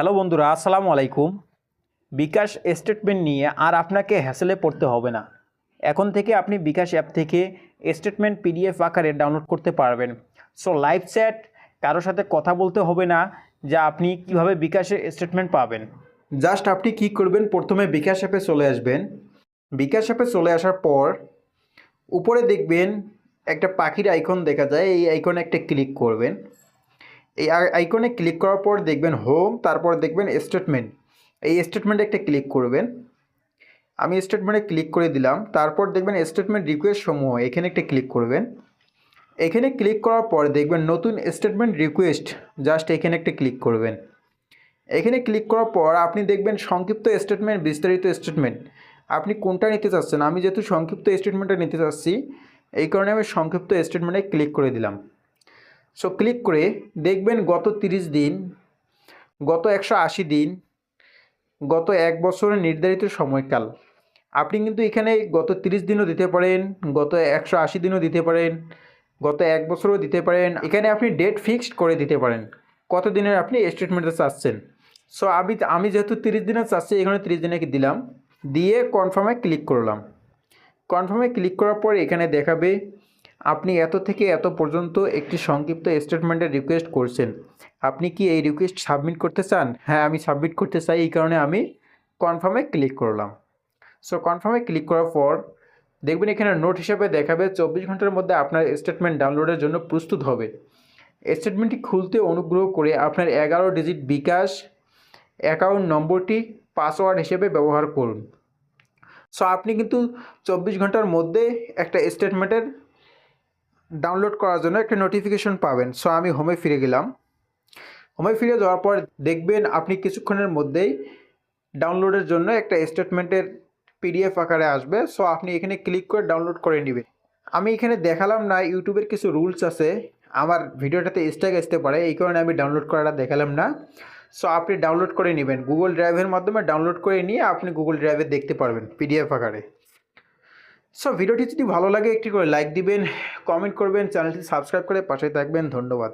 Hello বন্ধুরা, আসসালামু আলাইকুম। বিকাশ স্টেটমেন্ট নিয়ে আর আপনাকে হ্যাসেলে পড়তে হবে না। এখন থেকে আপনি বিকাশ অ্যাপ থেকে স্টেটমেন্ট পিডিএফ আকারে ডাউনলোড করতে পারবেন। সো লাইভ চ্যাট কারোর সাথে কথা বলতে হবে না, যে আপনি কীভাবে বিকাশের স্টেটমেন্ট পাবেন। জাস্ট আপনি কি করবেন, প্রথমে বিকাশ অ্যাপে চলে আসবেন। বিকাশ অ্যাপে চলে আসার পর, উপরে দেখবেন একটা পাখির আইকন দেখা যায়, এই আইকনে একটা ক্লিক করবেন। এই আইকনে ক্লিক করার পর দেখবেন হোম তারপর দেখবেন স্টেটমেন্ট এই স্টেটমেন্টে একটা ক্লিক করবেন। আমি স্টেটমেন্টে ক্লিক করে দিলাম। তারপর দেখবেন স্টেটমেন্ট রিকোয়েস্ট সমূহ, এখানে একটা ক্লিক করবেন। এখানে ক্লিক করার পর দেখবেন নতুন স্টেটমেন্ট রিকোয়েস্ট জাস্ট এখানে একটা ক্লিক করবেন। এখানে ক্লিক করার পর আপনি দেখবেন সংক্ষিপ্ত স্টেটমেন্ট বিস্তারিত স্টেটমেন্ট আপনি কোনটা নিতে চাচ্ছেন? আমি যেহেতু সংক্ষিপ্ত স্টেটমেন্টটা নিতে চাচ্ছি, এই কারণে আমি সংক্ষিপ্ত স্টেটমেন্টে ক্লিক করে দিলাম। সো ক্লিক করে দেখবেন গত তিরিশ দিন, গত একশো আশি দিন, গত এক বছরের নির্ধারিত সময়কাল। আপনি কিন্তু এখানে গত তিরিশ দিনও দিতে পারেন, গত একশো আশি দিনও দিতে পারেন, গত এক বছরও দিতে পারেন। এখানে আপনি ডেট ফিক্সড করে দিতে পারেন, কত দিনের আপনি স্টেটমেন্টে চাচ্ছেন। সো আমি আমি যেহেতু তিরিশ দিনের চাচ্ছি, এখানে তিরিশ দিনে দিলাম? দিয়ে কনফার্মে ক্লিক করলাম। কনফার্মে ক্লিক করার পর এখানে দেখাবে আপনি এত থেকে এত পর্যন্ত একটি সংক্ষিপ্ত স্টেটমেন্টের রিকোয়েস্ট করছেন। আপনি কি এই রিকোয়েস্ট সাবমিট করতে চান? হ্যাঁ আমি সাবমিট করতে চাই। এই কারণে আমি কনফার্মে ক্লিক করলাম। সো কনফার্মে ক্লিক করার পর দেখবেন এখানে নোট হিসাবে দেখাবে চব্বিশ ঘণ্টার মধ্যে আপনার স্টেটমেন্ট ডাউনলোডের জন্য প্রস্তুত হবে। স্টেটমেন্টটি খুলতে অনুগ্রহ করে আপনার এগারো ডিজিট বিকাশ অ্যাকাউন্ট নম্বরটি পাসওয়ার্ড হিসেবে ব্যবহার করুন। সো আপনি কিন্তু চব্বিশ ঘণ্টার মধ্যে একটা স্টেটমেন্টের ডাউনলোড করার জন্য একটা নোটিফিকেশন পাবেন। সো আমি হোমে ফিরে গেলাম। হোমে ফিরে যাওয়ার পর দেখবেন আপনি কিছুক্ষণের মধ্যেই ডাউনলোডের জন্য একটা স্টেটমেন্টের পিডিএফ আকারে আসবে। সো আপনি এখানে ক্লিক করে ডাউনলোড করে নেবেন। আমি এখানে দেখালাম না ইউটিউবের কিছু রুলস আছে। আমার ভিডিওটাতে স্ট্যাক আসতে পারে, এই কারণে আমি ডাউনলোড করাটা দেখালাম না। সো আপনি ডাউনলোড করে নেবেন। গুগল ড্রাইভের মাধ্যমে ডাউনলোড করে নিয়ে আপনি গুগল ড্রাইভে দেখতে পারবেন পিডিএফ আকারে। সো ভিডিওটি যদি ভালো লাগে, একটি করে লাইক দিবেন কমেন্ট করবেন, চ্যানেলটি সাবস্ক্রাইব করে পাশে থাকবেন। ধন্যবাদ।